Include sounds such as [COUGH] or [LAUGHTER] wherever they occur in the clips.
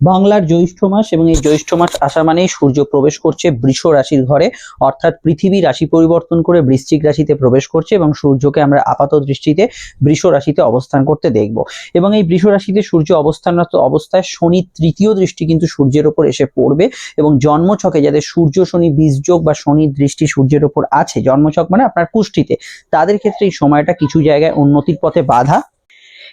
বাংলার জ্যৈষ্ঠ মাস এবং এই জ্যৈষ্ঠ মাস আসা মানেই সূর্য প্রবেশ করছে বৃষ রাশির ঘরে, অর্থাৎ পৃথিবী রাশি পরিবর্তন করে বৃশ্চিক রাশিতে প্রবেশ করছে এবং সূর্যকে আমরা আপাত দৃষ্টিতে বৃষ রাশিতে অবস্থান করতে দেখব। এবং এই বৃষ রাশিতে সূর্য অবস্থানরত অবস্থায় শনি তৃতীয় দৃষ্টি কিন্তু সূর্যের ওপর এসে পড়বে এবং জন্মছকে যাদের সূর্য, শনি বীজযোগ বা শনির দৃষ্টি সূর্যের ওপর আছে, জন্মছক মানে আপনার কুষ্টিতে তাদের ক্ষেত্রে এই সময়টা কিছু জায়গায় উন্নতির পথে বাধা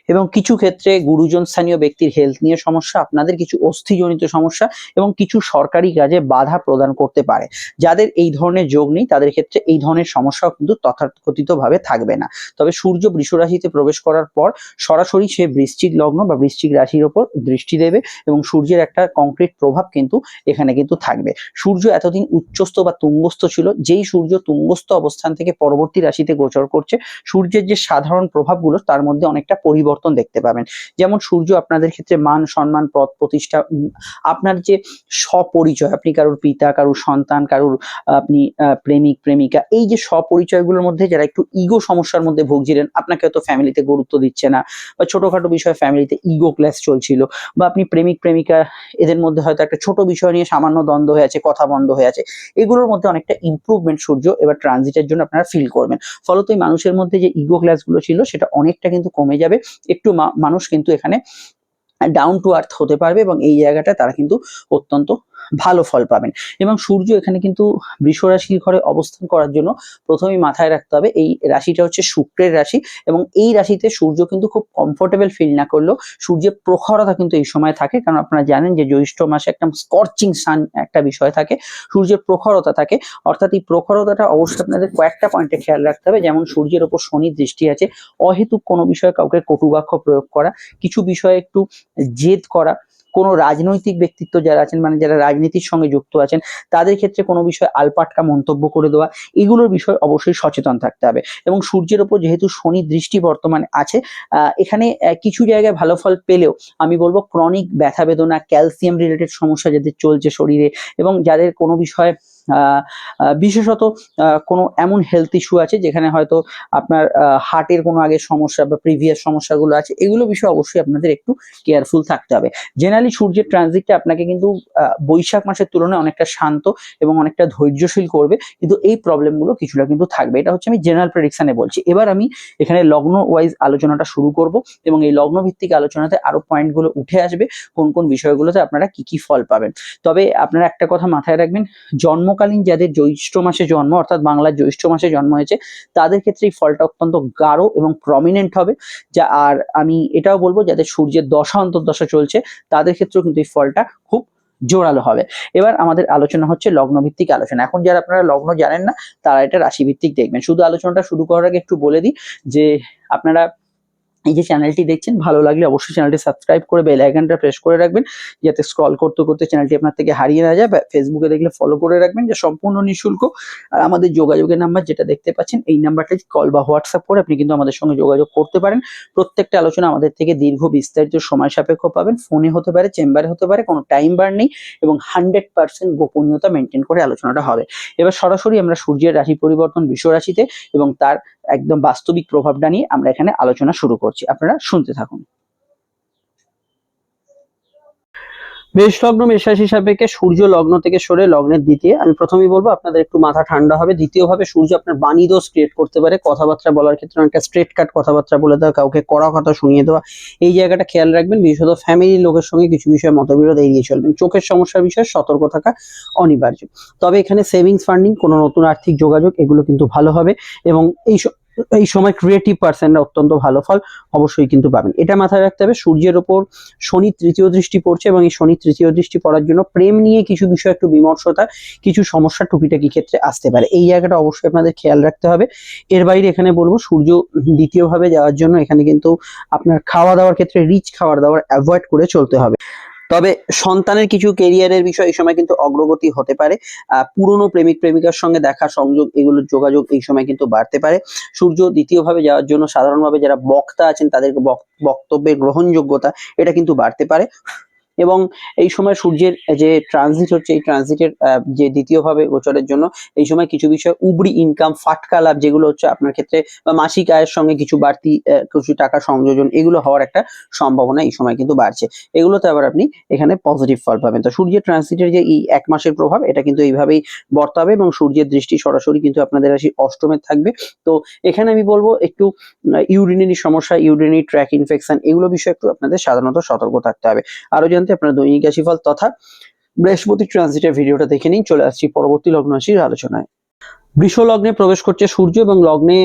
এবং কিছু ক্ষেত্রে গুরুজন স্থানীয় ব্যক্তির হেলথ নিয়ে সমস্যা, আপনাদের কিছু অস্থিজনিত সমস্যা এবং কিছু সরকারি কাজে বাধা প্রদান করতে পারে। যাদের এই ধরনের যোগ নেই, তাদের ক্ষেত্রে এই ধরনের সমস্যাও কিন্তু তথাকথিতভাবে থাকবে না। তবে সূর্য বৃষ রাশিতে প্রবেশ করার পর সরাসরি সে বৃশ্চিক লগ্ন বা বৃশ্চিক রাশির ওপর দৃষ্টি দেবে এবং সূর্যের একটা কংক্রিট প্রভাব কিন্তু এখানে কিন্তু থাকবে। সূর্য এতদিন উচ্চস্থ বা তুঙ্গস্থ ছিল, যেই সূর্য তুঙ্গস্থ অবস্থান থেকে পরবর্তী রাশিতে গোচর করছে, সূর্যের যে সাধারণ প্রভাবগুলো তার মধ্যে অনেকটা পরিবর্তন দেখতে পাবেন। যেমন সূর্য আপনাদের ক্ষেত্রে মান, সম্মান পদ প্রতিষ্ঠা আপনার যে স্বপরিচয় আপনি কারোর পিতা, কারোর সন্তান, কারোর, আপনি প্রেমিক, প্রেমিকা, এই যে স্বপরিচয়গুলোর মধ্যে যারা একটু ইগো সমস্যার মধ্যে ভুগছিলেন, আপনাকে হয়তো ফ্যামিলিতে গুরুত্ব দিচ্ছে না বা ছোটখাটো বিষয়ে ফ্যামিলিতে ইগো ক্লাস চলছিল বা আপনি প্রেমিক, প্রেমিকা, এদের মধ্যে হয়তো একটা ছোট বিষয় নিয়ে সামান্য দ্বন্দ্ব হয়ে আছে, কথা বন্ধ হয়ে আছে, এগুলোর মধ্যে অনেকটা ইমপ্রুভমেন্ট সূর্য এবার ট্রানজিটের জন্য আপনারা ফিল করবেন। ফলত এই মানুষের মধ্যে যে ইগো ক্লাসগুলো ছিল, সেটা অনেকটা কিন্তু কমে যাবে একটু মানুষ কিন্তু এখানে ডাউন টু আর্থ হতে পারবে এবং এই জায়গাটা তারা কিন্তু অত্যন্ত ভালো ফল পাবেন। এবং সূর্য এখানে কিন্তু বৃষ রাশির ঘরে অবস্থান করার জন্য প্রথমেই মাথায় রাখতে হবে, এই রাশিটা হচ্ছে শুক্রের রাশি এবং এই রাশিতে সূর্য কিন্তু খুব কমফোর্টেবল ফিল না করলেও সূর্যের প্রখরতা কিন্তু এই সময় থাকে। কারণ আপনারা জানেন যে জ্যৈষ্ঠ মাসে একটা স্কর্চিং সান একটা বিষয় থাকে, সূর্যের প্রখরতা থাকে। অর্থাৎ এই প্রখরতাটা অবশ্যই আপনাদের কয়েকটা পয়েন্টে খেয়াল রাখতে হবে, যেমন সূর্যের ওপর শনির দৃষ্টি আছে, অহেতুক কোনো বিষয়ে কাউকে কটুবাক্য প্রয়োগ করা, কিছু বিষয়ে একটু জেদ করা কোনো রাজনৈতিক ব্যক্তিত্ব যারা আছেন মানে যারা রাজনীতির সঙ্গে যুক্ত আছেন, তাদের ক্ষেত্রে কোনো বিষয়ে আলপাটকা মন্তব্য করে দেওয়া, এগুলোর বিষয়ে অবশ্যই সচেতন থাকতে হবে। এবং সূর্যের ওপর যেহেতু শনি দৃষ্টি বর্তমানে আছে এখানে কিছু জায়গায় ভালো ফল পেলেও আমি বলব ক্রনিক ব্যথা বেদনা ক্যালসিয়াম রিলেটেড সমস্যা যাদের চলছে শরীরে এবং যাদের কোনো বিষয়ে বিশেষত কোনো এমন হেলথ ইস্যু আছে যেখানে হয়তো আপনার হার্টের কোনো আগের সমস্যা বা প্রিভিয়াস সমস্যাগুলো আছে, এগুলো বিষয়ে অবশ্যই আপনাদের একটু কেয়ারফুল থাকতে হবে। জেনারেলি সূর্যের ট্রানজিটটা আপনাকে কিন্তু বৈশাখ মাসের তুলনায় অনেকটা শান্ত এবং অনেকটা ধৈর্যশীল করবে, কিন্তু এই প্রবলেমগুলো কিছুটা কিন্তু থাকবে। এটা হচ্ছে আমি জেনারেল প্রেডিকশনে বলছি। এবার আমি এখানে লগ্ন ওয়াইজ আলোচনাটা শুরু করব এবং এই লগ্ন ভিত্তিক আলোচনাতে আরও পয়েন্টগুলো উঠে আসবে, কোন কোন বিষয়গুলোতে আপনারা কি কি ফল পাবেন। তবে আপনারা একটা কথা মাথায় রাখবেন জন্মকালীন যাদের জ্যৈষ্ঠ মাসে জন্ম, অর্থাৎ বাংলার জ্যৈষ্ঠ মাসে জন্ম হয়েছে, তাদের ক্ষেত্রে এই ফলটা অত্যন্ত গাঢ় এবং প্রমিনেন্ট হবে। যা আর আমি এটাও বলব, যাদের সূর্যের দশা, অন্তর্দশা চলছে, তাদের ক্ষেত্রেও কিন্তু এই ফলটা খুব জোরালো হবে। এবার আমাদের আলোচনা হচ্ছে লগ্ন ভিত্তিক আলোচনা। এখন যারা আপনারা লগ্ন জানেন না, তারা এটা রাশি ভিত্তিক দেখবেন। শুধু আলোচনাটা শুরু করার আগে একটু বলে দিই যে আপনারা এই যে চ্যানেলটি দেখছেন, ভালো লাগলে অবশ্যই চ্যানেলটি সাবস্ক্রাইব করে বেল আইকনটা প্রেস করে রাখবেন, যাতে স্ক্রল করতে করতে চ্যানেলটি আপনার থেকে হারিয়ে না যায়। ফেসবুকে দেখলে ফলো করে রাখবেন, যে সম্পূর্ণ নিঃশুল্ক। আর আমাদের যোগাযোগের নাম্বার যেটা দেখতে পাচ্ছেন, এই নাম্বারটা কল বা হোয়াটসঅ্যাপ করে আপনি কিন্তু আমাদের সঙ্গে যোগাযোগ করতে পারেন। প্রত্যেকটা আলোচনা আমাদের থেকে দীর্ঘ বিস্তারিত সময় সাপেক্ষ পাবেন। ফোনে হতে পারে চেম্বারে হতে পারে, কোনো টাইম বার নেই এবং হান্ড্রেড পার্সেন্ট গোপনীয়তা মেনটেন করে আলোচনাটা হবে। এবার সরাসরি আমরা সূর্যের রাশি পরিবর্তন বিশ্ব রাশিতে এবং তার একদম বাস্তবিক প্রভাবটা নিয়ে আমরা এখানে আলোচনা শুরু করছি। আপনারা শুনতে থাকুন। মেষ লগ্ন মেষ রাশি সাপেক্ষে সূর্য লগ্ন থেকে সরে লগ্নের দ্বিতীয় আমি প্রথমেই বলব, আপনাদের একটু মাথা ঠান্ডা হবে। দ্বিতীয়ভাবে, সূর্য আপনার বাণী দোষ ক্রিয়েট করতে পারে। কথাবার্তা বলার ক্ষেত্রে অনেকটা স্ট্রেট কাট কথাবার্তা বলে দেওয়া, কাউকে কড়া কথা শুনিয়ে দেওয়া। এই জায়গাটা খেয়াল রাখবেন, বিশেষত ফ্যামিলির লোকের সঙ্গে কিছু বিষয়ে মতবিরোধ এড়িয়ে চলবেন। চোখের সমস্যার বিষয়ে সতর্ক থাকা অনিবার্য। তবে এখানে সেভিংস ফান্ডিং কোনো নতুন আর্থিক যোগাযোগ, এগুলো কিন্তু ভালো হবে। এবং এই স- এই সময় ক্রিয়েটিভ পার্সনরা অত্যন্ত ভালো ফল অবশ্যই কিন্তু পাবেন। এটা মাথায় রাখতে হবে, সূর্যের ওপর শনি তৃতীয় দৃষ্টি পড়ছে এবং এই শনি তৃতীয় দৃষ্টি পড়ার জন্য প্রেম নিয়ে কিছু বিষয়, একটু বিমর্ষতা, কিছু সমস্যা টুকিটাকি ক্ষেত্রে আসতে পারে। এই জায়গাটা অবশ্যই আপনাদের খেয়াল রাখতে হবে। এর বাইরে এখানে বলব, সূর্য দ্বিতীয়ভাবে যাওয়ার জন্য এখানে কিন্তু আপনার খাওয়া দাওয়ার ক্ষেত্রে রিচ খাওয়ার দাওয়ার অ্যাভয়েড করে চলতে হবে। তবে সন্তানের কিছু কেরিয়ারের বিষয় এই সময় কিন্তু অগ্রগতি হতে পারে। পুরনো প্রেমিক, প্রেমিকার সঙ্গে দেখা, সংযোগ এগুলোর যোগাযোগ এই সময় কিন্তু বাড়তে পারে। সূর্য দ্বিতীয়ভাবে যাওয়ার জন্য সাধারণভাবে যারা বক্তা আছেন তাদের বক- বক্তব্যের গ্রহণযোগ্যতা এটা কিন্তু বাড়তে পারে। এবং এই সময় সূর্যের যে ট্রানজিট হচ্ছে, এই ট্রানজিটের যে দ্বিতীয়ভাবে গোচরের জন্য, এই সময় কিছু বিষয় উবরি ইনকাম ফাটকা লাভ যেগুলো হচ্ছে আপনার ক্ষেত্রে, বা মাসিক আয়ের সঙ্গে কিছু বাড়তি কিছু টাকা সংযোজন, এগুলো হওয়ার একটা সম্ভাবনা এই সময় কিন্তু বাড়ছে। এগুলোতে আবার আপনি এখানে পজিটিভ ফল পাবেন। তো সূর্যের ট্রানজিটের যে এই এক মাসের প্রভাব, এটা কিন্তু এইভাবেই বর্তাবে এবং সূর্যের দৃষ্টি সরাসরি কিন্তু আপনাদের রাশি অষ্টমে থাকবে। তো এখানে আমি বলব একটু ইউরিনারি সমস্যা ইউরিনারি ট্র্যাক ইনফেকশন এগুলো বিষয়ে একটু আপনাদের সাধারণত সতর্ক থাকতে হবে। আরও জানতে আপনার দৈনিক রাশিফল তথা বৃহস্পতি ট্রানজিটের ভিডিওটা দেখে নিন। চলে আসছি পরবর্তী লগ্ন রাশির আলোচনায়। বৃষ লগ্নে প্রবেশ করছে সূর্য এবং লগ্নে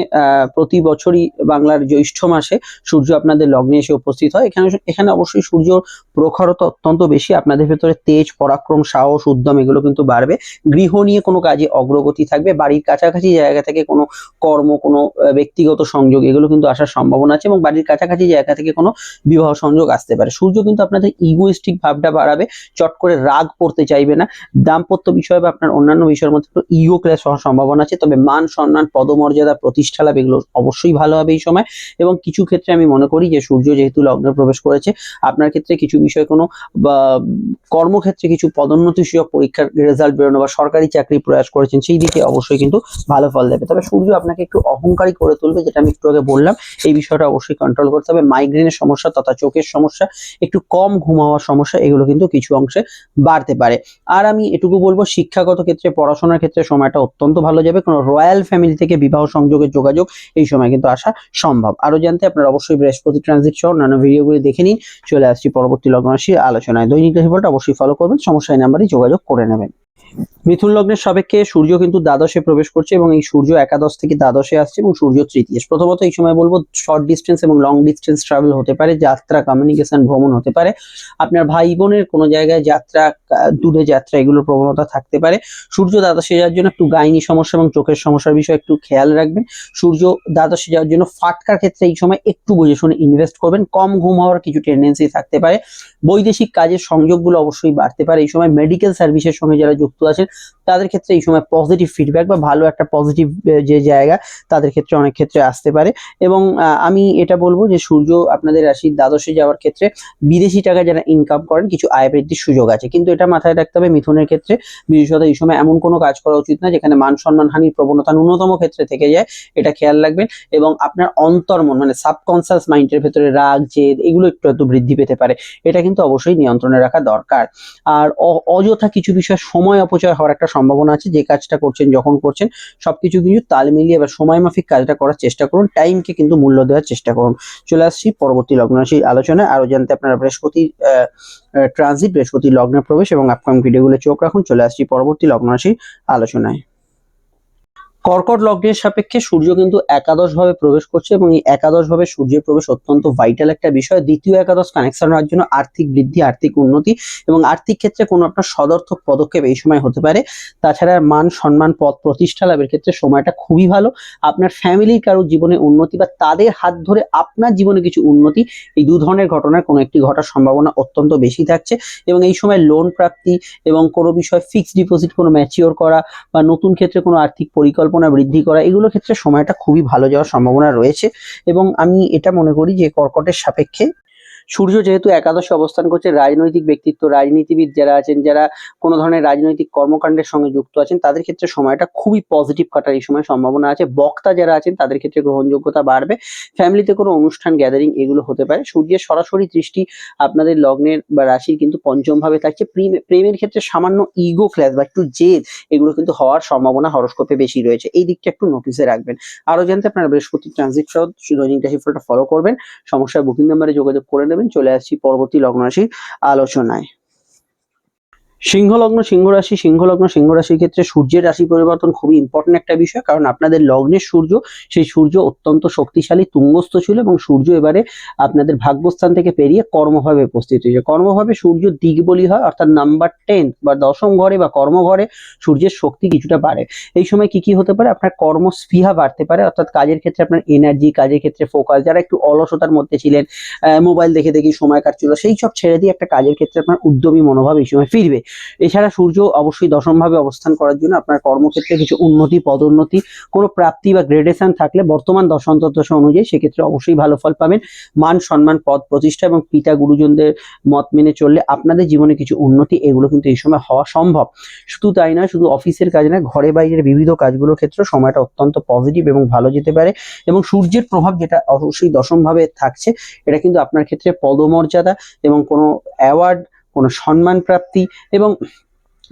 প্রতি বছরই বাংলার জ্যৈষ্ঠ মাসে সূর্য আপনাদের লগ্নে এসে উপস্থিত হয়। এখানে এখানে অবশ্যই সূর্য প্রখরতা অত্যন্ত বেশি। আপনাদের ভেতরে তেজ, পরাক্রম, সাহস, উদ্যম এগুলো কিন্তু বাড়বে। গৃহ নিয়ে কোনো কাজে অগ্রগতি থাকবে। বাড়ির কাছাকাছি জায়গা থেকে কোনো কর্ম, কোনো ব্যক্তিগত সংযোগ এগুলো কিন্তু আসার সম্ভাবনা আছে এবং বাড়ির কাছাকাছি জায়গা থেকে কোনো বিবাহ সংযোগ আসতে পারে। সূর্য কিন্তু আপনাদের ইগোইস্টিক ভাবটা বাড়াবে। চট করে রাগ পড়তে চাইবে না। দাম্পত্য বিষয় বা আপনার অন্যান্য বিষয়ের মধ্যে ইগো ক্লাস হওয়ার সম্ভাবনা আছে, তবে মান, সম্মান, পদমর্যাদা, প্রতিষ্ঠা লাভ, এগুলো অবশ্যই ভালো হবে এই সময়। এবং কিছু ক্ষেত্রে আমি মনে করি যে সূর্য যেহেতু লগ্নে প্রবেশ করেছে, আপনার ক্ষেত্রে কিছু বিষয় কোনো কর্মক্ষেত্রে কিছু পদোন্নতি সুযোগ পরীক্ষার রেজাল্ট বেরোনো বা সরকারি চাকরি প্রয়াস করেছেন, সেই দিকে অবশ্যই কিন্তু ভালো ফল দেবে। তবে সূর্য আপনাকে একটু অহংকারী করে তুলবে, যেটা আমি একটু আগে বললাম। এই বিষয়টা অবশ্যই কন্ট্রোল করতে হবে। মাইগ্রেনের সমস্যা তথা চোখের সমস্যা, একটু কম ঘুম হওয়ার সমস্যা, এগুলো কিন্তু কিছু অংশে বাড়তে পারে। আর আমি এটুকু বলব, শিক্ষাগত ক্ষেত্রে, পড়াশোনার ক্ষেত্রে সময়টা অত্যন্ত ভালো যাবে, কোনো রয়্যাল ফ্যামিলি থেকে বিবাহ সংযোগের যোগাযোগ এই সময় কিন্তু আসা সম্ভব। আরও জানতে আপনারা অবশ্যই বৃহস্পতি ট্রানজিট সহ অন্যান্য ভিডিওগুলি দেখে নিন। চলে আসছি পরবর্তী লগ্ন রাশির আলোচনায়। দৈনিক রাশিফলটা অবশ্যই ফলো করবেন, সমস্যা এই নাম্বারে যোগাযোগ করে নেবেন। মিথুন লগ্নের সাপেক্ষে সূর্য কিন্তু দ্বাদশে প্রবেশ করছে এবং এই সূর্য একাদশ থেকে দ্বাদশে আসছে এবং সূর্য তৃতীয়। প্রথমত এই সময় বলব শর্ট ডিস্টেন্স এবং লং ডিস্টেন্স ট্রাভেল হতে পারে, যাত্রা কমিউনিকেশন ভ্রমণ হতে পারে। আপনার ভাই বোনের কোনো জায়গায় যাত্রা দূরে যাত্রা, এগুলোর প্রবণতা থাকতে পারে। সূর্য দ্বাদশে যাওয়ার জন্য একটু গাইনি সমস্যা এবং চোখের সমস্যার বিষয়ে একটু খেয়াল রাখবেন। সূর্য দ্বাদশে যাওয়ার জন্য ফাটকার ক্ষেত্রে এই সময় একটু বুঝে শুনে ইনভেস্ট করবেন। কম ঘুম হওয়ার কিছু টেন্ডেন্সি থাকতে পারে। বৈদেশিক কাজের সংযোগগুলো অবশ্যই বাড়তে পারে। এই সময় মেডিকেল সার্ভিসের সঙ্গে যারা যুক্ত আছেন তাদের ক্ষেত্রে এই সময় পজিটিভ ফিডব্যাক বা ভালো একটা পজিটিভ যে জায়গা তাদের ক্ষেত্রে অনেক ক্ষেত্রে আসতে পারে। এবং আমি এটা বলব যে সূর্য আপনাদের রাশির দ্বাদশে যাওয়ার ক্ষেত্রে বিদেশি টাকা যারা ইনকাম করেন কিছু আয় বৃদ্ধির সুযোগ আছে। কিন্তু এটা মাথায় রাখতে হবে মিথুনের ক্ষেত্রে বিশেষত এই সময় এমন কোনো কাজ করা উচিত না যেখানে মান সম্মান হানির প্রবণতা ন্যূনতম ক্ষেত্রে থেকে যায়। এটা খেয়াল রাখবেন এবং আপনার অন্তর্মন মানে সাবকনসিয়াস মাইন্ডের ভেতরে রাগ, জেদ এগুলো একটু একটু বৃদ্ধি পেতে পারে। এটা কিন্তু অবশ্যই নিয়ন্ত্রণে রাখা দরকার। আর অযথা কিছু বিষয় সময় অপচয় হওয়ার একটা সম্ভাবনা আছে, যে কাজটা করছেন, যখন করছেন, সবকিছু কিন্তু তাল মিলিয়ে বা সময় মাফিক কাজটা করার চেষ্টা করুন, টাইমকে কিন্তু মূল্য দেওয়ার চেষ্টা করুন। চলে আসছি পরবর্তী লগ্ন রাশির আলোচনায়, আরও জানতে আপনারা বৃহস্পতি ট্রানজিট, বৃহস্পতি লগ্নে প্রবেশ এবং আপকামিং ভিডিওগুলো চোখ রাখুন, চলে আসছি পরবর্তী লগ্ন রাশির আলোচনায়। কর্কট লগ্নের সাপেক্ষে সূর্য কিন্তু একাদশ ভাবে প্রবেশ করছে এবং এই একাদশ ভাবে সূর্যের প্রবেশ অত্যন্ত ভাইটাল একটা বিষয়। দ্বিতীয় একাদশ কানেকশন হওয়ার জন্য আর্থিক বৃদ্ধি, আর্থিক উন্নতি এবং আর্থিক ক্ষেত্রে কোনো আপনার সদর্থক পদক্ষেপ এই সময় হতে পারে। তাছাড়া মান সম্মান, পদ প্রতিষ্ঠা লাভের ক্ষেত্রে সময়টা খুবই ভালো। আপনার ফ্যামিলির কারও জীবনে উন্নতি বা তাদের হাত ধরে আপনার জীবনে কিছু উন্নতি, এই দু ধরনের ঘটনার কোনো একটি ঘটার সম্ভাবনা অত্যন্ত বেশি থাকছে এবং এই সময় লোন প্রাপ্তি এবং কোনো বিষয় ফিক্সড ডিপোজিট কোনো ম্যাচিওর করা বা নতুন ক্ষেত্রে কোনো আর্থিক পরিকল্পনা বৃদ্ধি করা, এগুলো ক্ষেত্রে সময়টা খুবই ভালো যাওয়ার সম্ভাবনা রয়েছে এবং আমি এটা মনে করি যে কর্কটের সাপেক্ষে সূর্য যেহেতু একাদশে অবস্থান করছে, রাজনৈতিক ব্যক্তিত্ব, রাজনীতিবিদ যারা আছেন, যারা কোনো ধরনের রাজনৈতিক কর্মকাণ্ডের সঙ্গে যুক্ত আছেন, তাদের ক্ষেত্রে সময়টা খুবই পজিটিভ কাটার এই সময় সম্ভাবনা আছে। বক্তা যারা আছেন, তাদের ক্ষেত্রে গ্রহণযোগ্যতা বাড়বে। ফ্যামিলিতে কোনো অনুষ্ঠান গ্যাদারিং এগুলো হতে পারে। সূর্যের সরাসরি দৃষ্টি আপনাদের লগ্নের বা রাশির কিন্তু পঞ্চম ভাবে থাকছে। প্রেম- প্রেমের ক্ষেত্রে সামান্য ইগো ক্লাস বা একটু জেদ এগুলো কিন্তু হওয়ার সম্ভাবনা হরস্কোপে বেশি রয়েছে। এই দিকটা একটু নোটিসে রাখবেন। আরও জানতে আপনারা বৃহস্পতি ট্রানজিট সহ দৈনিক রাশিফলটা ফলো করবেন। সমস্যার বুকিং নাম্বারে যোগাযোগ করে নেবেন। চলে আসছি পরবর্তী লগ্ন রাশির আলোচনায়। সিংহ লগ্ন সিংহ রাশি সিংহ লগ্ন সিংহ রাশির ক্ষেত্রে সূর্যের রাশি পরিবর্তন খুবই ইম্পর্টেন্ট একটা বিষয়, কারণ আপনাদের লগ্নের সূর্য, সেই সূর্য অত্যন্ত শক্তিশালী, তুঙ্গস্থ ছিল এবং সূর্য এবারে আপনাদের ভাগ্যস্থান থেকে পেরিয়ে কর্মভাবে উপস্থিত হয়েছে। কর্মভাবে সূর্য দিকবলি হয়, অর্থাৎ নাম্বার টেন বা দশম ঘরে বা কর্মঘরে সূর্যের শক্তি কিছুটা বাড়ে। এই সময় কি কি হতে পারে? আপনার কর্মস্পৃহা বাড়তে পারে, অর্থাৎ কাজের ক্ষেত্রে আপনার এনার্জি কাজের ক্ষেত্রে ফোকাস যারা একটু অলসতার মধ্যে ছিলেন মোবাইল দেখে দেখে সময় কাটছিল, সেই সব ছেড়ে দিয়ে একটা কাজের ক্ষেত্রে আপনার উদ্যমী মনোভাব এই সময় ফিরবে। এছাড়া সূর্য অবশ্যই দশমভাবে অবস্থান করার জন্য আপনার কর্মক্ষেত্রে কিছু উন্নতি, পদোন্নতি, কোনো প্রাপ্তি বা গ্রেডেশন থাকলে বর্তমান দশান্তর দশা অনুযায়ী সেক্ষেত্রে অবশ্যই ভালো ফল পাবেন। মান, সম্মান, পদ, প্রতিষ্ঠা এবং পিতা, গুরুজনদের মত মেনে চললে আপনাদের জীবনে কিছু উন্নতি এগুলো কিন্তু এই সময় হওয়া সম্ভব। শুধু তাই নয়, শুধু অফিসের কাজ নয়, ঘরে বাইরের বিবিধ কাজগুলোর ক্ষেত্রে সময়টা অত্যন্ত পজিটিভ এবং ভালো যেতে পারে এবং সূর্যের প্রভাব যেটা অবশ্যই দশমভাবে থাকছে, এটা কিন্তু আপনার ক্ষেত্রে পদমর্যাদা এবং কোনো অ্যাওয়ার্ড কোনো সম্মান প্রাপ্তি এবং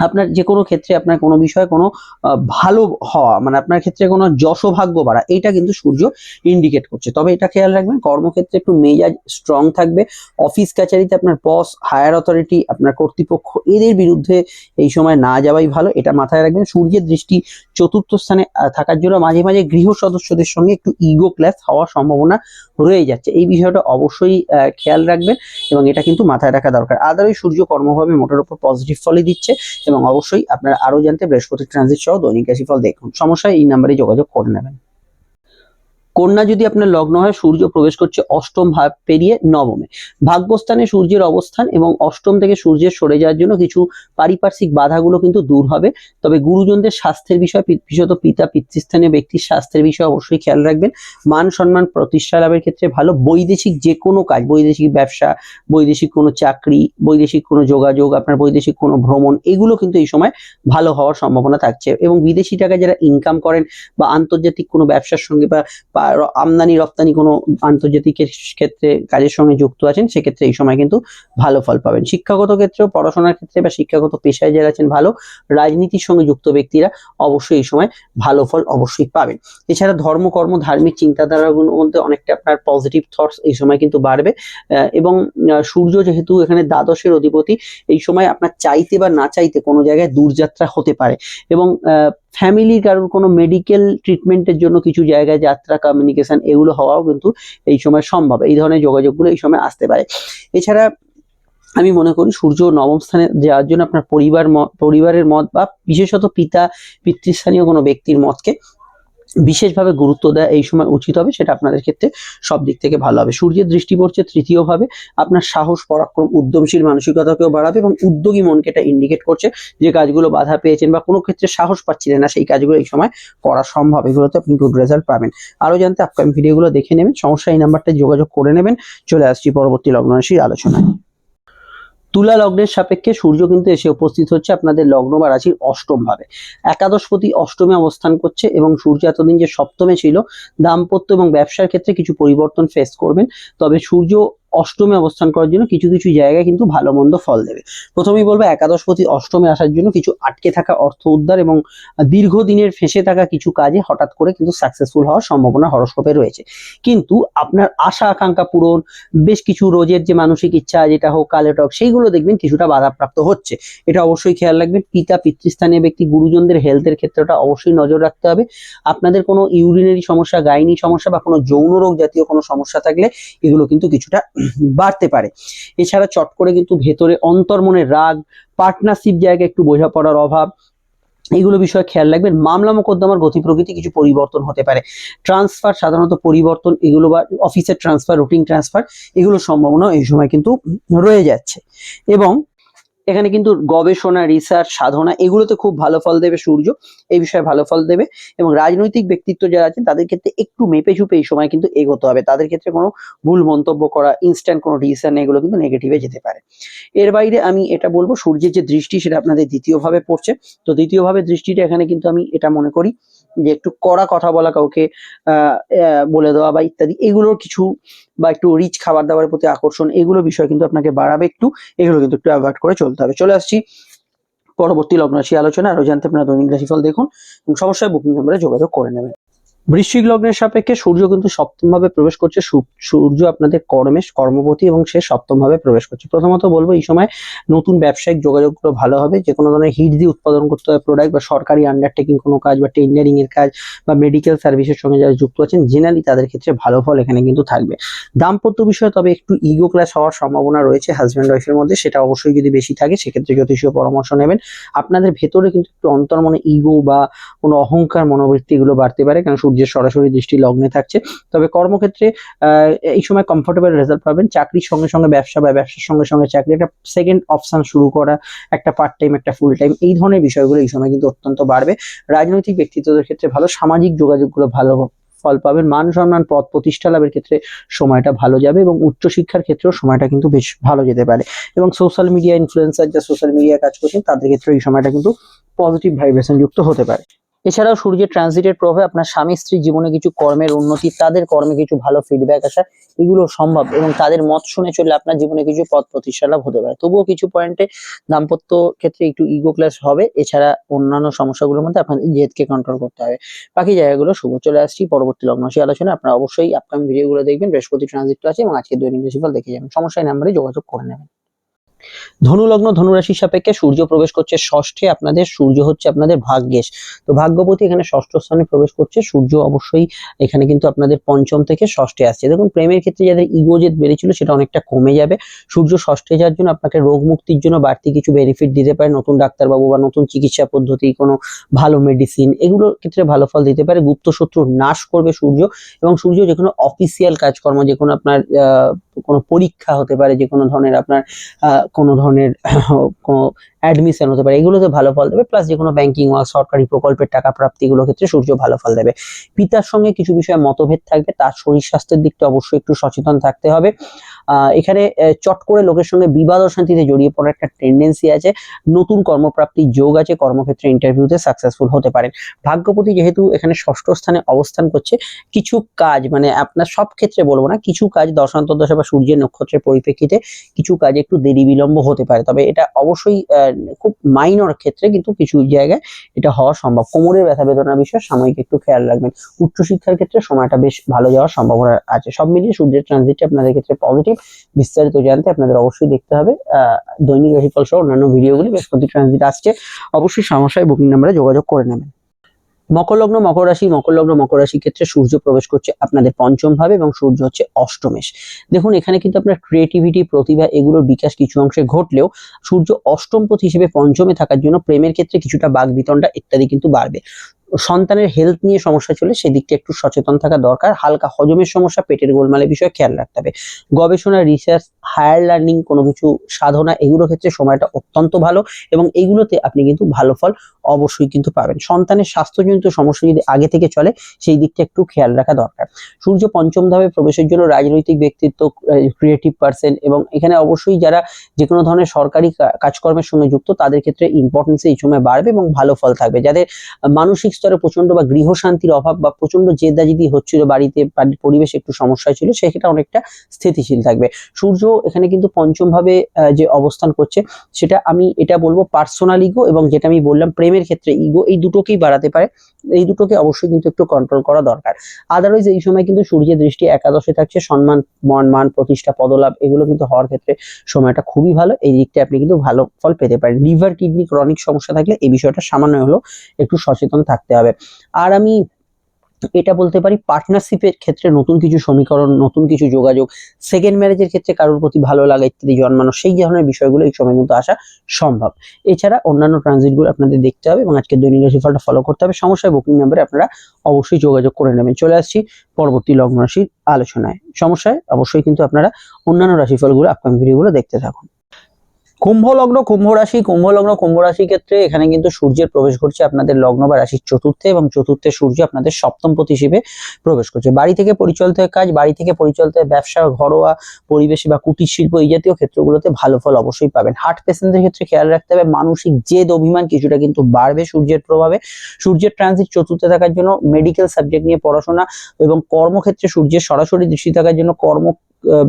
আপনার যে কোনো ক্ষেত্রে আপনার কোনো বিষয়ে কোনো ভালো হওয়া মানে আপনার ক্ষেত্রে কোনো যশোভাগ্য বাড়া, এইটা কিন্তু সূর্য ইন্ডিকেট করছে। তবে এটা খেয়াল রাখবেন, কর্মক্ষেত্রে একটু মেজাজ স্ট্রং থাকবে। অফিস কাচারিতে আপনার বস হায়ার অথরিটি আপনার কর্তৃপক্ষ, এদের বিরুদ্ধে এই সময় না যাওয়াই ভালো। এটা মাথায় রাখবেন, সূর্যের দৃষ্টি চতুর্থ স্থানে থাকার জন্য মাঝে মাঝে গৃহ সদস্যদের সঙ্গে একটু ইগো ক্লাস হওয়ার সম্ভাবনা রয়ে যাচ্ছে। এই বিষয়টা অবশ্যই খেয়াল রাখবেন এবং এটা কিন্তু মাথায় রাখা দরকার। আদারই সূর্য কর্মভাবে মোটের উপর পজিটিভ ফলই দিচ্ছে। এবং অবশ্যই আপনারা আরও জানতে বৃহস্পতি ট্রানজিট সহ দৈনিক রাশিফল দেখুন। সমস্যা এই নাম্বারে যোগাযোগ করে নেবেন। কন্যা যদি আপনার লগ্ন হয়, সূর্য প্রবেশ করছে অষ্টম ভাব পেরিয়ে নবমে। ভাগ্যস্থানে সূর্যের অবস্থান এবং অষ্টম থেকে সূর্যের সরে যাওয়ার জন্য কিছু পারিপার্শ্বিক বাধাগুলো কিন্তু দূর হবে। তবে গুরুজনদের স্বাস্থ্যের বিষয় বিশেষত পিতা, পিতৃস্থানীয় ব্যক্তির স্বাস্থ্যের বিষয়ে অবশ্যই খেয়াল রাখবেন। মান সম্মান, প্রতিষ্ঠা লাভের ক্ষেত্রে ভালো। বৈদেশিক যে কোনো কাজ, বৈদেশিক ব্যবসা, বৈদেশিক কোনো চাকরি, বৈদেশিক কোনো যোগাযোগ, আপনার বৈদেশিক কোনো ভ্রমণ, এগুলো কিন্তু এই সময় ভালো হওয়ার সম্ভাবনা থাকছে। এবং বিদেশি টাকা যারা ইনকাম করেন বা আন্তর্জাতিক কোনো ব্যবসার সঙ্গে বা আমদানি, রপ্তানি কোনো আন্তর্জাতিক ক্ষেত্রে কাজের সঙ্গে যুক্ত আছেন, সেক্ষেত্রে এই সময় কিন্তু ভালো ফল পাবেন। শিক্ষাগত ক্ষেত্রেও, পড়াশোনার ক্ষেত্রে বা শিক্ষাগত পেশায় যারা আছেন, ভালো রাজনীতির সঙ্গে যুক্ত ব্যক্তিরা অবশ্যই এই সময় ভালো ফল অবশ্যই পাবেন। এছাড়া ধর্ম, কর্ম, ধার্মিক চিন্তাধারাগুলোর মধ্যে অনেকটা আপনার পজিটিভ থটস এই সময় কিন্তু বাড়বে। এবং সূর্য যেহেতু এখানে দ্বাদশের অধিপতি, এই সময় আপনার চাইতে বা না চাইতে কোনো জায়গায় দূরযাত্রা হতে পারে। এবং ফ্যামিলির কারোর কোনো মেডিকেল ট্রিটমেন্টের জন্য কিছু জায়গায় যাত্রা কমিউনিকেশন এগুলো হওয়াও কিন্তু এই সময় সম্ভব। এই ধরনের যোগাযোগগুলো এই সময় আসতে পারে। এছাড়া আমি মনে করি সূর্য নবম স্থানে যাওয়ার জন্য আপনার পরিবার পরিবারের মত বা বিশেষত পিতা, পিতৃস্থানীয় কোনো ব্যক্তির মতকে বিশেষভাবে গুরুত্ব দেওয়া এই সময় উচিত হবে, সেটা আপনাদের ক্ষেত্রে সব দিক থেকে ভালো হবে। সূর্যের দৃষ্টি পড়ছে তৃতীয়ভাবে, আপনার সাহস, পরাক্রম, উদ্যমশীল মানসিকতাকেও বাড়াবে এবং উদ্যোগী মনকে এটা ইন্ডিকেট করছে যে কাজগুলো বাধা পেয়েছেন বা কোনো ক্ষেত্রে সাহস পাচ্ছিলেন না, সেই কাজগুলো এই সময় করা সম্ভব। এগুলোতে আপনি গুড রেজাল্ট পাবেন। আরও জানতে আপকামিং ভিডিওগুলো দেখে নেবেন। সমস্যা এই নাম্বারটায় যোগাযোগ করে নেবেন। চলে আসছি পরবর্তী লগ্ন রাশির আলোচনায়। তুলা লগ্নের সাপেক্ষে সূর্য কিন্তু এসে উপস্থিত হচ্ছে আপনাদের লগ্ন বা রাশির অষ্টম ভাবে। একাদশপতি অষ্টমে অবস্থান করছে এবং সূর্য এতদিন যে সপ্তমে ছিল, দাম্পত্য এবং ব্যবসার ক্ষেত্রে কিছু পরিবর্তন ফেস করবেন। তবে সূর্য অষ্টমে অবস্থান করার জন্য কিছু কিছু জায়গায় কিন্তু ভালো মন্দ ফল দেবে। প্রথমেই বলব একাদশপতি অষ্টমে আসার জন্য কিছু আটকে থাকা অর্থ উদ্ধার এবং দীর্ঘদিনের ফেঁসে থাকা কিছু কাজে হঠাৎ করে কিন্তু সাকসেসফুল হওয়ার সম্ভাবনা হরস্কোপে রয়েছে। কিন্তু আপনার আশা, আকাঙ্ক্ষা পূরণ, বেশ কিছু রোজের যে মানসিক ইচ্ছা, যেটা হোক কালেট হোক সেইগুলো দেখবেন কিছুটা বাধাপ্রাপ্ত হচ্ছে। এটা অবশ্যই খেয়াল রাখবেন, পিতা, পিতৃস্থানীয় ব্যক্তি, গুরুজনদের হেলথের ক্ষেত্রটা অবশ্যই নজর রাখতে হবে। আপনাদের কোনো ইউরিনারি সমস্যা গাইনি সমস্যা বা কোনো যৌন রোগ জাতীয় কোনো সমস্যা থাকলে এগুলো কিন্তু কিছুটা বাড়তে পারে। এছাড়া চট করে কিন্তু ভেতরে অন্তর্মনের রাগ পার্টনারশিপ জায়গায় একটু বোঝাপড়ার অভাব, এগুলো বিষয়ে খেয়াল রাখবেন। মামলা মোকদ্দমার গতি প্রকৃতি কিছু পরিবর্তন হতে পারে। ট্রান্সফার সাধারণত পরিবর্তন এগুলো বা অফিসের ট্রান্সফার রুটিন ট্রান্সফার এগুলো সম্ভাবনা এই সময় কিন্তু রয়ে যাচ্ছে। এবং এখানে কিন্তু গবেষণা রিসার্চ সাধনা এগুলোতে খুব ভালো ফল দেবে সূর্য, এই বিষয়ে ভালো ফল দেবে এবং রাজনৈতিক ব্যক্তিত্ব যারা আছেন তাদের ক্ষেত্রে একটু মেপে ঝুপে এই সময় কিন্তু এগোতে হবে। তাদের ক্ষেত্রে কোনো ভুল মন্তব্য করা ইনস্ট্যান্ট কোনো ডিসিশন এগুলো কিন্তু নেগেটিভে যেতে পারে। এর বাইরে আমি এটা বলব, সূর্যের যে দৃষ্টি সেটা আপনাদের দ্বিতীয়ভাবে পড়ছে। তো দ্বিতীয়ভাবে দৃষ্টিটা এখানে কিন্তু আমি এটা মনে করি যে একটু কড়া কথা বলা কাউকে বলে দেওয়া বা ইত্যাদি, এগুলোর কিছু বা একটু রিচ খাবার দাবারের প্রতি আকর্ষণ, এগুলো বিষয় কিন্তু আপনাকে বাড়াবে একটু, এগুলো কিন্তু একটু অ্যাভয়েড করে চলতে হবে। চলে আসছি পরবর্তী লগ্ন রাশি আলোচনা আরও জানতে আপনারা দৈনিক রাশিফল দেখুন এবং সমস্যায় বুকিং নাম্বারে যোগাযোগ করে নেবেন। বৃশ্চিক লগ্নের সাপেক্ষে সূর্য কিন্তু সপ্তম ভাবে প্রবেশ করছে। সূর্য আপনাদের কর্মে কর্মপতি এবং সে সপ্তম ভাবে প্রবেশ করছে। প্রথমত বলব, এই সময় নতুন ব্যবসায়িক যোগাযোগগুলো ভালো হবে। যে কোনো ধরনের হিট দিয়ে উৎপাদন করতে হবে প্রোডাক্ট বা সরকারি আন্ডারটেকিং কোনো কাজ বা টেন্ডারিং এর কাজ বা মেডিকেল সার্ভিসের সঙ্গে যারা যুক্ত আছেন জেনারেলি তাদের ক্ষেত্রে ভালো ফল এখানে কিন্তু থাকবে। দাম্পত্য বিষয়ে তবে একটু ইগো ক্লাস হওয়ার সম্ভাবনা রয়েছে হাজব্যান্ড ওয়াইফের মধ্যে। সেটা অবশ্যই যদি বেশি থাকে, সেক্ষেত্রে জ্যোতিষীয় পরামর্শ নেবেন। আপনাদের ভেতরে কিন্তু একটু অন্তর্মনে ইগো বা কোনো অহংকার, মনোবৃত্তি এগুলো বাড়তে পারে। কারণ সূর্য সূর্যের সরাসরি দৃষ্টি লগ্নে থাকছে। তবে কর্মক্ষেত্রে এই সময় কমফোর্টেবল রেজাল্ট পাবেন। চাকরির সঙ্গে সঙ্গে ব্যবসা বা ব্যবসার সঙ্গে সঙ্গে চাকরি। একটা সেকেন্ড অপশন শুরু করা, একটা পার্ট টাইম একটা ফুল টাইম এই ধরনের বিষয়গুলো এই সময় কিন্তু অত্যন্ত বাড়বে। রাজনৈতিক ব্যক্তিত্বদের ক্ষেত্রে ভালো, সামাজিক যোগাযোগগুলো ভালো ফল পাবেন। মান সম্মান, পদ প্রতিষ্ঠা লাভের ক্ষেত্রে সময়টা ভালো যাবে এবং উচ্চশিক্ষার ক্ষেত্রেও সময়টা কিন্তু বেশ ভালো যেতে পারে। এবং সোশ্যাল মিডিয়া ইনফ্লুয়েন্সার যা সোশ্যাল মিডিয়া কাজ করছেন, তাদের ক্ষেত্রে এই সময়টা কিন্তু পজিটিভ ভাইব্রেশন যুক্ত হতে পারে। এছাড়াও সূর্যের ট্রানজিটের প্রভাবে আপনার স্বামী, স্ত্রী জীবনে কিছু কর্মের উন্নতি, তাদের কর্মে কিছু ভালো ফিডব্যাক আসা, এগুলো সম্ভব এবং তাদের মত শুনে চললে আপনার জীবনে কিছু পথ প্রতিষ্ঠা লাভ হতে পারে। তবুও কিছু পয়েন্টে দাম্পত্য ক্ষেত্রে একটু ইগো ক্লাস হবে, এছাড়া অন্যান্য সমস্যাগুলোর মধ্যে আপনাদের জেদকে কন্ট্রোল করতে হবে। বাকি জায়গাগুলো শুভ, চলে আসছি পরবর্তী লগ্নশী আলোচনা আপনারা অবশ্যই আপকামিং ভিডিওগুলো দেখবেন, বৃহস্পতি ট্রানজিটটা আছে এবং আজকে দৈনিক রাশিফল দেখে যাবেন। সমস্যায় নাম্বারে যোগাযোগ করে নেবেন। ধনু লগ্ন ধনু সাপেক্ষে সূর্য প্রবেশ করছে ষষ্ঠে, আপনাদের সূর্য হচ্ছে আপনাদের ভাগ্যেশ। তো ভাগ্যপতি এখানে ষষ্ঠ স্থানে প্রবেশ করছে, সূর্য অবশ্যই এখানে কিন্তু আপনাদের পঞ্চম থেকে ষষ্ঠে আসছে। দেখুন, প্রেমের ক্ষেত্রে যাদের ইগো ইগোজেদ বেড়েছিল, সেটা অনেকটা কমে যাবে। সূর্য ষষ্ঠে যাওয়ার জন্য আপনাকে রোগ মুক্তির জন্য বাড়তি কিছু বেনিফিট দিতে পারে, নতুন ডাক্তারবাবু বা নতুন চিকিৎসা পদ্ধতি, কোনো ভালো মেডিসিন এগুলোর ক্ষেত্রে ভালো ফল দিতে পারে। গুপ্ত শত্রু নাশ করবে সূর্য এবং সূর্য যে কোনো অফিসিয়াল কাজকর্ম যে কোনো আপনার কোনো পরীক্ষা হতে পারে, যে কোনো ধরনের আপনার কোনো ধরনের, [LAUGHS] কোনো অ্যাডমিশন হতে পারে, এগুলোতে ভালো ফল দেবে। প্লাস যে কোনো ব্যাঙ্কিং ওয়ার্ক সরকারি প্রকল্পের টাকা প্রাপ্তিগুলোর ক্ষেত্রে সূর্য ভালো ফল দেবে। পিতার সঙ্গে কিছু বিষয়ে মতভেদ থাকবে, তার শরীর স্বাস্থ্যের দিকটা অবশ্যই একটু সচেতন থাকতে হবে। এখানে চট করে লোকের সঙ্গে বিবাদ অশান্তিতে জড়িয়ে পড়ার একটা টেন্ডেন্সি আছে। নতুন কর্মপ্রাপ্তির যোগ আছে, কর্মক্ষেত্রে ইন্টারভিউতে সাকসেসফুল হতে পারেন। ভাগ্যপতি যেহেতু এখানে ষষ্ঠ স্থানে অবস্থান করছে, কিছু কাজ মানে আপনার সব ক্ষেত্রে বলব না, কিছু কাজ দশান্তর দশা বা সূর্যের নক্ষত্রের পরিপ্রেক্ষিতে কিছু কাজ একটু দেরি বিলম্ব হতে পারে। তবে এটা অবশ্যই খুব মাইনর ক্ষেত্রে কিন্তু কিছু জায়গায় এটা হওয়া সম্ভব। কোমরের ব্যথা বেদনার বিষয়ে সাময়িক একটু খেয়াল রাখবেন। উচ্চশিক্ষার ক্ষেত্রে সময়টা বেশ ভালো যাওয়ার সম্ভাবনা আছে। সব মিলিয়ে সূর্যের ট্রানজিটটা আপনাদের ক্ষেত্রে পজিটিভ বিস্তারিত জানতে আপনাদের অবশ্যই দেখতে হবে। দৈনিক রাশিফল সহ অন্যান্য ভিডিওগুলি বৃহস্পতি ট্রানজিট আসছে। অবশ্যই সমস্যায় বুকিং নাম্বারে যোগাযোগ করে নেবেন। মকর লগ্ন, মকর রাশি, মকর লগ্ন, মকর রাশি ক্ষেত্রে সূর্য প্রবেশ করছে আপনাদের পঞ্চম ভাবে এবং সূর্য হচ্ছে অষ্টমেশ দেখুন, এখানে কিন্তু আপনার ক্রিয়েটিভিটি প্রতিভা এগুলোর বিকাশ কিছু অংশে ঘটলেও সূর্য অষ্টম পথ হিসেবে পঞ্চমে থাকার জন্য প্রেমের ক্ষেত্রে কিছুটা বাগবিতণ্ডা ইত্যাদি কিন্তু বাড়বে। সন্তানের হেলথ নিয়ে সমস্যা চলে সেই দিকটা একটু সচেতন থাকা দরকার। হালকা হজমের সমস্যা, পেটের গোলমালের বিষয়ে খেয়াল রাখতে হবে। গবেষণা রিসার্চ হায়ার লার্নিং কোনো কিছু, সাধনা এগুলোর ক্ষেত্রে সময়টা অত্যন্ত ভালো এবং এইগুলোতে আপনি কিন্তু ভালো ফল অবশ্যই কিন্তু পাবেন। সন্তানের স্বাস্থ্যজনিত সমস্যা যদি আগে থেকে চলে, সেই দিকটা একটু খেয়াল রাখা দরকার। সূর্য পঞ্চম ধাপে প্রবেশের জন্য রাজনৈতিক ব্যক্তিত্ব ক্রিয়েটিভ পার্সন এবং এখানে অবশ্যই যারা যে কোনো ধরনের সরকারি কাজকর্মের সঙ্গে যুক্ত, তাদের ক্ষেত্রে ইম্পর্টেন্স এই সময় বাড়বে এবং ভালো ফল থাকবে। যাদের মানসিক স্তরে প্রচণ্ড বা গৃহশান্তির অভাব বা প্রচণ্ড জেদাজিদি হচ্ছিল বাড়িতে, বাড়ির পরিবেশ একটু সমস্যা ছিল সেটা অনেকটা স্থিতিশীল থাকবে। সূর্য এখানে কিন্তু পঞ্চম ভাবে যে অবস্থান করছে, সেটা আমি এটা বলব পার্সোনাল ইগো এবং যেটা আমি বললাম প্রেমের ক্ষেত্রে ইগো এই দুটোকেই বাড়াতে পারে। এই দুটোকে অবশ্যই কিন্তু একটু কন্ট্রোল করা দরকার। আদারওয়াইজ এই সময় কিন্তু সূর্যের দৃষ্টি একাদশে থাকছে সম্মান মন, মান, প্রতিষ্ঠা, পদলাভ, এগুলো কিন্তু হওয়ার ক্ষেত্রে সময়টা খুবই ভালো। এই দিকটা আপনি কিন্তু ভালো ফল পেতে পারেন। লিভার, কিডনি ক্রনিক সমস্যা থাকলে এই বিষয়টা সামান্য হলেও একটু সচেতন থাকতে হবে। আর আমি এটা বলতে পারি পার্টনারশিপের ক্ষেত্রে নতুন কিছু সমীকরণ, নতুন কিছু যোগাযোগ সেকেন্ড ম্যারেজের ক্ষেত্রে কারোর প্রতি ভালো লাগা ইত্যাদি জন্মানো, সেই ধরনের বিষয়গুলো এই সময় কিন্তু আসা সম্ভব। এছাড়া অন্যান্য ট্রানজিটগুলো আপনাদের দেখতে হবে এবং আজকে দৈনিক রাশিফলটা ফলো করতে হবে। সমস্যায় বুকিং নাম্বারে আপনারা অবশ্যই যোগাযোগ করে নেবেন। চলে আসছি পরবর্তী লগ্ন রাশির আলোচনায়। সমস্যায় অবশ্যই কিন্তু আপনারা অন্যান্য রাশিফলগুলো আপকামিং ভিডিওগুলো দেখতে থাকুন। কুম্ভ লগ্ন কুম্ভ রাশি কুম্ভ লগ্ন কুম্ভ রাশির ক্ষেত্রে এখানে কিন্তু সূর্যের প্রবেশ করছে আপনাদের লগ্ন বা রাশির চতুর্থে এবং চতুর্থে সূর্য আপনাদের সপ্তম পথ হিসেবে প্রবেশ করছে। বাড়ি থেকে পরিচালিত কাজ, বাড়ি থেকে পরিচালিত ব্যবসা, ঘরোয়া পরিবেশে বা কুটির শিল্প এই জাতীয় ক্ষেত্রগুলোতে ভালো ফল অবশ্যই পাবেন। হার্ট পেশেন্টদের ক্ষেত্রে খেয়াল রাখতে হবে, মানসিক জেদ, অভিমান কিছুটা কিন্তু বাড়বে সূর্যের প্রভাবে। সূর্যের ট্রানজিট চতুর্থে থাকার জন্য মেডিকেল সাবজেক্ট নিয়ে পড়াশোনা এবং কর্মক্ষেত্রে সূর্যের সরাসরি দৃষ্টি থাকার জন্য কর্ম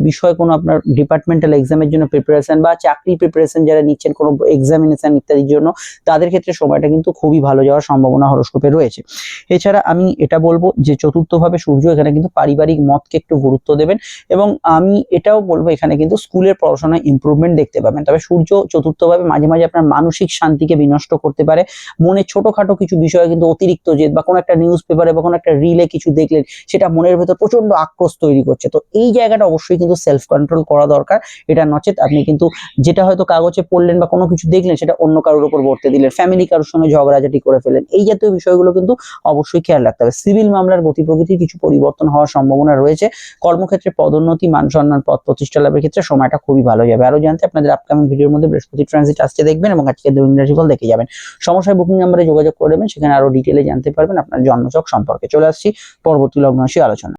বিষয়ে কোনো আপনার ডিপার্টমেন্টাল এক্সামের জন্য প্রিপারেশন বা চাকরি প্রিপারেশন যারা নিচ্ছেন, কোনো এক্সামিনেশন ইত্যাদির জন্য, তাদের ক্ষেত্রে সময়টা কিন্তু খুবই ভালো যাওয়ার সম্ভাবনা হরস্কোপে রয়েছে। এছাড়া আমি এটা বলব যে চতুর্থভাবে সূর্য এখানে কিন্তু পারিবারিক মতকে একটু গুরুত্ব দেবেন এবং আমি এটাও বলব এখানে কিন্তু স্কুলের পড়াশোনায় ইমপ্রুভমেন্ট দেখতে পাবেন। তবে সূর্য চতুর্থভাবে মাঝে মাঝে আপনার মানসিক শান্তিকে বিনষ্ট করতে পারে। মনে ছোটখাটো কিছু বিষয়ে কিন্তু অতিরিক্ত জেদ বা কোনো একটা নিউজ পেপারে বা কোনো একটা রিলে কিছু দেখলেন, সেটা মনের ভেতর প্রচণ্ড আক্রোশ তৈরি করছে। তো এই জায়গাটা অবশ্যই অবশ্যই কিন্তু সেলফ কন্ট্রোল করা দরকার। এটা নচেত আপনি কিন্তু যেটা হয়তো কাগজে পড়লেন বা কোনো কিছু দেখলেন, সেটা অন্য কারোর উপর বর্তে দিলেন। ফ্যামিলি কারোর সঙ্গে ঝগড়াঝাটি করে ফেলেন। এই জাতীয় বিষয়গুলো কিন্তু অবশ্যই খেয়াল রাখতে হবে। সিভিল মামলার গতি প্রকৃতির কিছু পরিবর্তন হওয়ার সম্ভাবনা রয়েছে। কর্মক্ষেত্রে পদোন্নতি, মান সম্মান, পদ প্রতিষ্ঠা লাভের ক্ষেত্রে সময়টা খুবই ভালো যাবে। আরও জানতে আপনাদের আপকামিং ভিডিওর মধ্যে বৃহস্পতি ট্রানজিট আসতে দেখবেন এবং আজকে দৈনিক রাশিফল দেখে যাবেন। সমস্যায় বুকিং নাম্বারে যোগাযোগ করে দেবেন সেখানে আরও ডিটেলে জানতে পারবেন আপনার জন্মচক সম্পর্কে। চলে আসছি পরবর্তী লগ্ন আলোচনা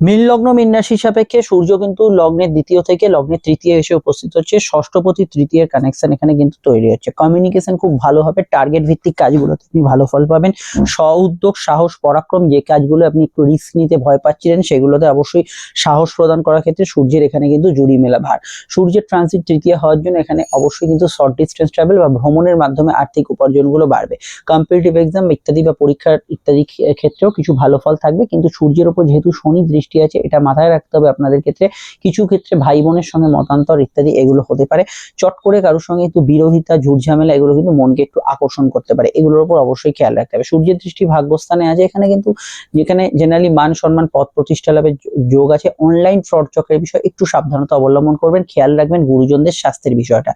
মীন লগ্ন মীন রাশির সাপেক্ষে সূর্য কিন্তু লগ্নের দ্বিতীয় থেকে লগ্নের তৃতীয় এসে উপস্থিত হচ্ছে। ষষ্ঠপতি তৃতীয় কানেকশন এখানে কিন্তু তৈরি হচ্ছে। কমিউনিকেশন খুব ভালো হবে। টার্গেট ভিত্তিক কাজগুলোতে আপনি ভালো ফল পাবেন। স্ব উদ্যোগ সাহস, পরাক্রম যে কাজগুলো আপনি একটু রিস্ক নিতে ভয় পাচ্ছিলেন, সেগুলোতে অবশ্যই সাহস প্রদান করার ক্ষেত্রে সূর্যের এখানে কিন্তু জুড়ি মেলা ভার। সূর্যের ট্রানজিট তৃতীয় হওয়ার জন্য এখানে অবশ্যই কিন্তু শর্ট ডিস্টেন্স ট্রাভেল বা ভ্রমণের মাধ্যমে আর্থিক উপার্জনগুলো বাড়বে। কম্পিটিটিভ এক্সাম ইত্যাদি বা পরীক্ষার ইত্যাদি ক্ষেত্রেও কিছু ভালো ফল থাকবে। কিন্তু সূর্যের উপর যেহেতু শনি দৃষ্টি আছে, এটা মাথায় রাখতে হবে আপনাদের ক্ষেত্রে। কিছু ক্ষেত্রে ভাই বোনের সঙ্গে মতান্তর ইত্যাদি এগুলো হতে পারে। চট করে কারোর সঙ্গে একটু বিরোধিতা ঝুট ঝামেলা এগুলো কিন্তু মনকে একটু আকর্ষণ করতে পারে। এগুলোর উপর অবশ্যই খেয়াল রাখতে হবে। সূর্যের দৃষ্টি ভাগ্যস্থানে আছে। এখানে কিন্তু যেখানে জেনারেলি মান সম্মান পদ প্রতিষ্ঠা লাভের যোগ আছে। অনলাইন ফ্রড চক্রের বিষয়ে একটু সাবধানতা অবলম্বন করবেন। খেয়াল রাখবেন গুরুজনদের স্বাস্থ্যের বিষয়টা।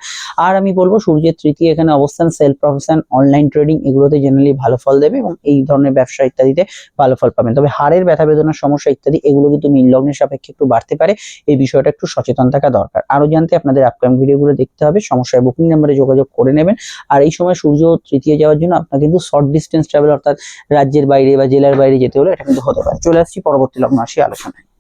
আর আমি বলব, সূর্যের তৃতীয় এখানে অবস্থান সেলফ প্রফেশন অনলাইন ট্রেডিং এগুলোতে জেনারেলি ভালো ফল দেবে এবং এই ধরনের ব্যবসা ইত্যাদিতে ভালো ফল পাবেন। তবে হাড়ের ব্যথা বেদনার সমস্যা ইত্যাদি এগুলো কিন্তু মিন লগ্নের সাপেক্ষে একটু বাড়তে পারে, এই বিষয়টা একটু সচেতন থাকা দরকার। আরও জানতে আপনাদের আপকামিং ভিডিওগুলো দেখতে হবে, সমস্যায় বুকিং নাম্বারে যোগাযোগ করে নেবেন। আর এই সময় সূর্য তৃতীয় যাওয়ার জন্য আপনার কিন্তু শর্ট ডিস্টেন্স ট্রাভেল অর্থাৎ রাজ্যের বাইরে বা জেলার বাইরে যেতে হলে এটা কিন্তু হতে পারে। চলে আসছি পরবর্তী লগ্ন আসি আলোচনায়।